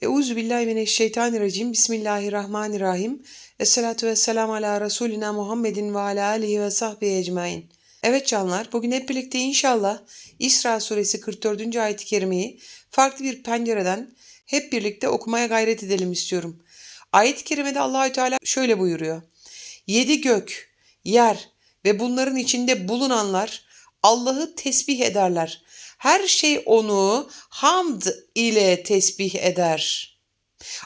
Euzubillahimineşşeytanirracim. Bismillahirrahmanirrahim. Esselatu vesselamu ala Resulina Muhammedin ve ala alihi ve sahbihi ecmain. Evet canlar, bugün hep birlikte inşallah İsra suresi 44. ayet-i kerimeyi farklı bir pencereden hep birlikte okumaya gayret edelim istiyorum. Ayet-i kerimede Allahü Teala şöyle buyuruyor. Yedi gök, yer ve bunların içinde bulunanlar Allah'ı tesbih ederler. Her şey onu hamd ile tesbih eder.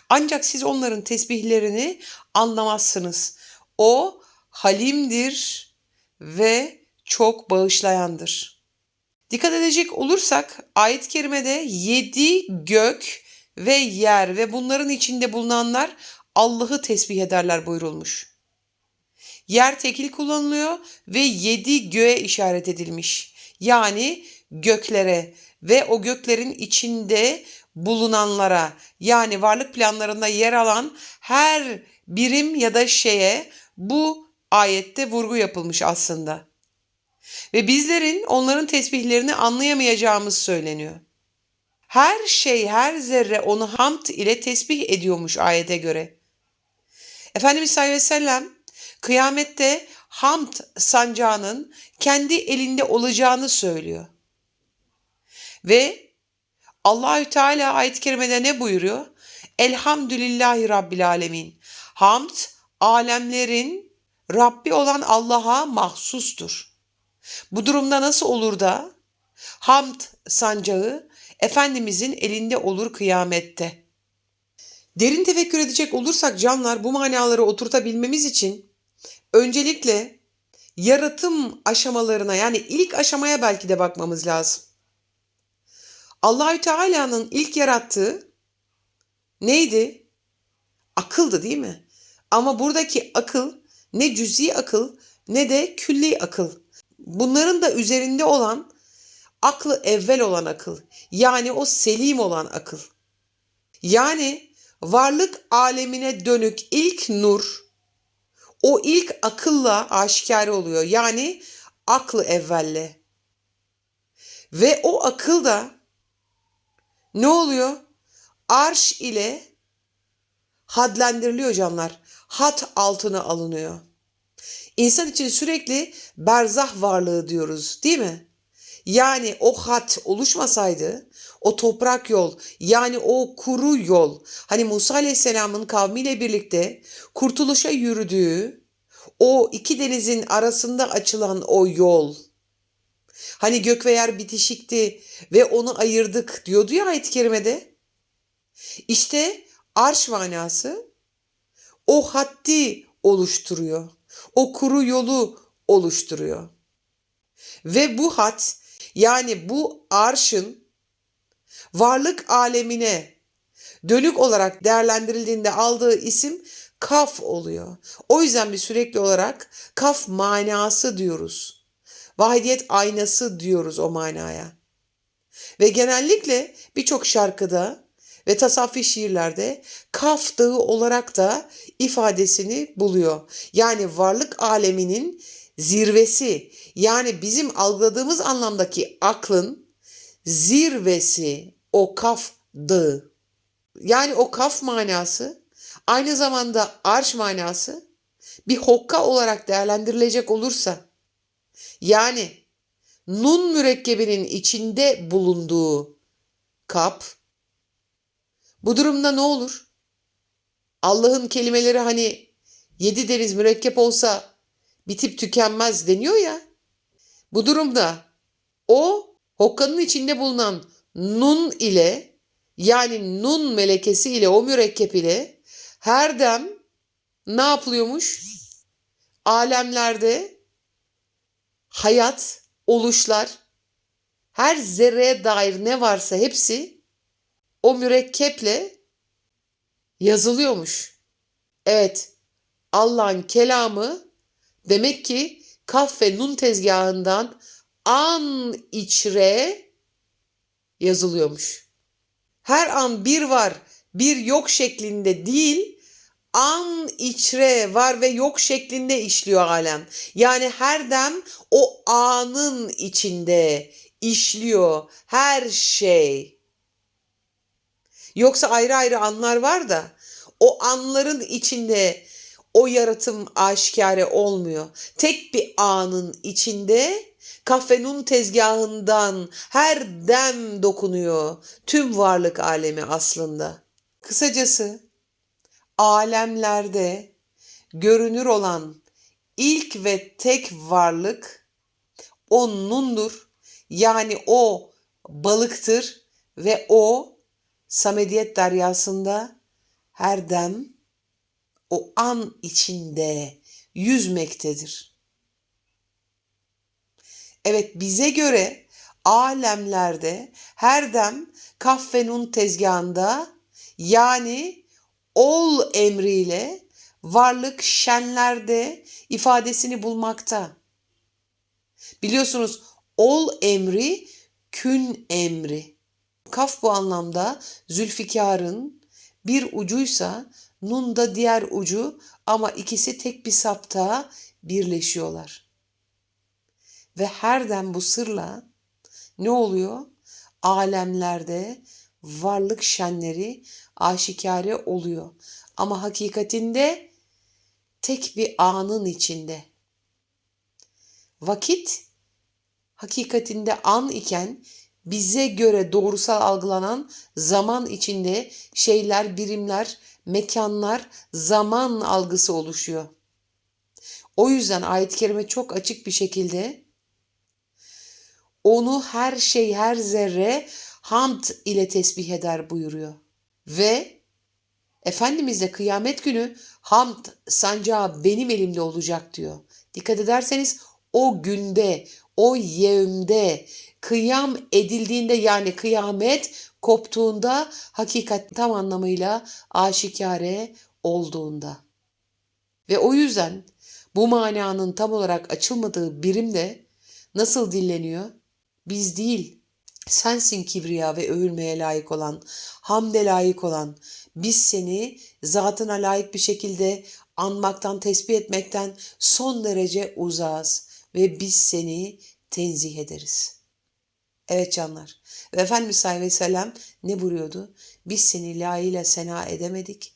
Ancak siz onların tesbihlerini anlamazsınız. O halimdir ve çok bağışlayandır. Dikkat edecek olursak ayet-i kerimede yedi gök ve yer ve bunların içinde bulunanlar Allah'ı tesbih ederler buyurulmuş. Yer tekil kullanılıyor ve yedi göğe işaret edilmiş. Yani göklere ve o göklerin içinde bulunanlara yani varlık planlarında yer alan her birim ya da şeye bu ayette vurgu yapılmış aslında. Ve bizlerin onların tesbihlerini anlayamayacağımız söyleniyor. Her şey, her zerre onu hamd ile tesbih ediyormuş ayete göre. Efendimiz sallallahu aleyhi ve sellem kıyamette hamd sancağının kendi elinde olacağını söylüyor. Ve Allahü Teala ayet-i kerimede ne buyuruyor? Elhamdülillahi Rabbil Alemin. Hamd alemlerin Rabbi olan Allah'a mahsustur. Bu durumda nasıl olur da hamd sancağı Efendimizin elinde olur kıyamette. Derin tefekkür edecek olursak canlar bu manaları oturtabilmemiz için öncelikle yaratım aşamalarına yani ilk aşamaya belki de bakmamız lazım. Allahü Teala'nın ilk yarattığı neydi? Akıldı değil mi? Ama buradaki akıl ne cüzi akıl ne de külli akıl. Bunların da üzerinde olan aklı evvel olan akıl. Yani o selim olan akıl. Yani varlık alemine dönük ilk nur o ilk akılla aşikar oluyor. Yani aklı evvelle. Ve o akıl da ne oluyor? Arş ile hadlendiriliyor canlar. Hat altına alınıyor. İnsan için sürekli berzah varlığı diyoruz değil mi? Yani o hat oluşmasaydı o toprak yol yani o kuru yol hani Musa Aleyhisselam'ın kavmiyle birlikte kurtuluşa yürüdüğü o iki denizin arasında açılan o yol Hani gök ve yer bitişikti ve onu ayırdık diyordu ya ayet-i kerimede. İşte arş manası o haddi oluşturuyor. O kuru yolu oluşturuyor. Ve bu hat yani bu arşın varlık alemine dönük olarak değerlendirildiğinde aldığı isim kaf oluyor. O yüzden biz sürekli olarak kaf manası diyoruz. Vahidiyet aynası diyoruz o manaya. Ve genellikle birçok şarkıda ve tasavvufi şiirlerde Kaf Dağı olarak da ifadesini buluyor. Yani varlık aleminin zirvesi yani bizim algıladığımız anlamdaki aklın zirvesi o Kaf Dağı. Yani o kaf manası aynı zamanda arş manası bir hokka olarak değerlendirilecek olursa yani nun mürekkebinin içinde bulunduğu kap bu durumda ne olur? Allah'ın kelimeleri hani yedi deniz mürekkep olsa bitip tükenmez deniyor ya. Bu durumda o hokkanın içinde bulunan nun ile yani nun melekesi ile o mürekkep ile her dem ne yapılıyormuş? Alemlerde hayat, oluşlar, her zerreye dair ne varsa hepsi o mürekkeple yazılıyormuş. Evet, Allah'ın kelamı demek ki kaf ve nun tezgahından an içre yazılıyormuş. Her an bir var, bir yok şeklinde değil, an içre var ve yok şeklinde işliyor alem. Yani her dem o anın içinde işliyor her şey. Yoksa ayrı ayrı anlar var da o anların içinde o yaratım aşikare olmuyor. Tek bir anın içinde kafenun tezgahından her dem dokunuyor tüm varlık alemi aslında. Kısacası alemlerde görünür olan ilk ve tek varlık o nundur. Yani o balıktır ve o Samediyet deryasında her dem o an içinde yüzmektedir. Evet bize göre alemlerde her dem kaf ve tezgahında yani ol emriyle varlık şenlerde ifadesini bulmakta. Biliyorsunuz ol emri kün emri. Kaf bu anlamda Zülfikar'ın bir ucuysa nun da diğer ucu ama ikisi tek bir sapta birleşiyorlar. Ve her dem bu sırla ne oluyor? Alemlerde varlık şenleri aşikare oluyor. Ama hakikatinde tek bir anın içinde. Vakit hakikatinde an iken bize göre doğrusal algılanan zaman içinde şeyler, birimler, mekanlar, zaman algısı oluşuyor. O yüzden ayet-i kerime çok açık bir şekilde onu her şey, her zerre hamd ile tesbih eder buyuruyor. Ve Efendimiz de kıyamet günü hamd sancağı benim elimde olacak diyor. Dikkat ederseniz o günde, o yevmde, kıyam edildiğinde yani kıyamet koptuğunda hakikat tam anlamıyla aşikare olduğunda. Ve o yüzden bu mananın tam olarak açılmadığı birim de nasıl dilleniyor? Biz değil, sensin kibriya ve övülmeye layık olan, hamde layık olan. Biz seni zatına layık bir şekilde anmaktan, tesbih etmekten son derece uzağız ve biz seni tenzih ederiz. Evet canlar. Ve Efendimiz sallallahu aleyhi ve sellem ne buyuruyordu? Biz seni layığıyla sena edemedik.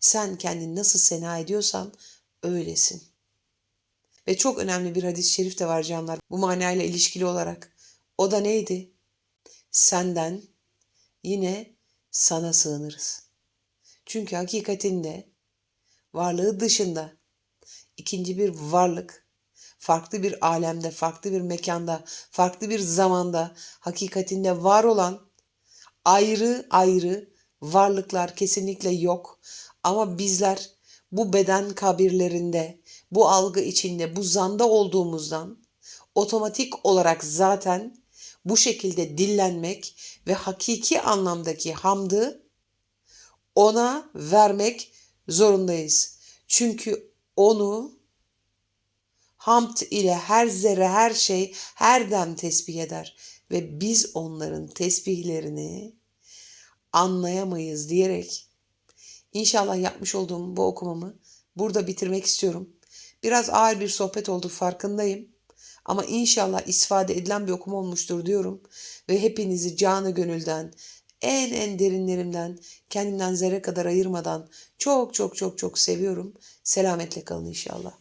Sen kendini nasıl sena ediyorsan öylesin. Ve çok önemli bir hadis-i şerif de var canlar bu manayla ilişkili olarak. O da neydi? Senden yine sana sığınırız. Çünkü hakikatinde varlığı dışında ikinci bir varlık farklı bir alemde, farklı bir mekanda, farklı bir zamanda hakikatinde var olan ayrı ayrı varlıklar kesinlikle yok. Ama bizler bu beden kabirlerinde, bu algı içinde, bu zanda olduğumuzdan otomatik olarak zaten bu şekilde dillenmek ve hakiki anlamdaki hamdı ona vermek zorundayız. Çünkü onu hamd ile her zerre her şey her dem tesbih eder ve biz onların tesbihlerini anlayamayız diyerek inşallah yapmış olduğum bu okumamı burada bitirmek istiyorum. Biraz ağır bir sohbet oldu farkındayım. Ama inşallah istifade edilen bir okuma olmuştur diyorum. Ve hepinizi canı gönülden, en en derinlerimden, kendimden zerre kadar ayırmadan çok çok çok çok seviyorum. Selametle kalın inşallah.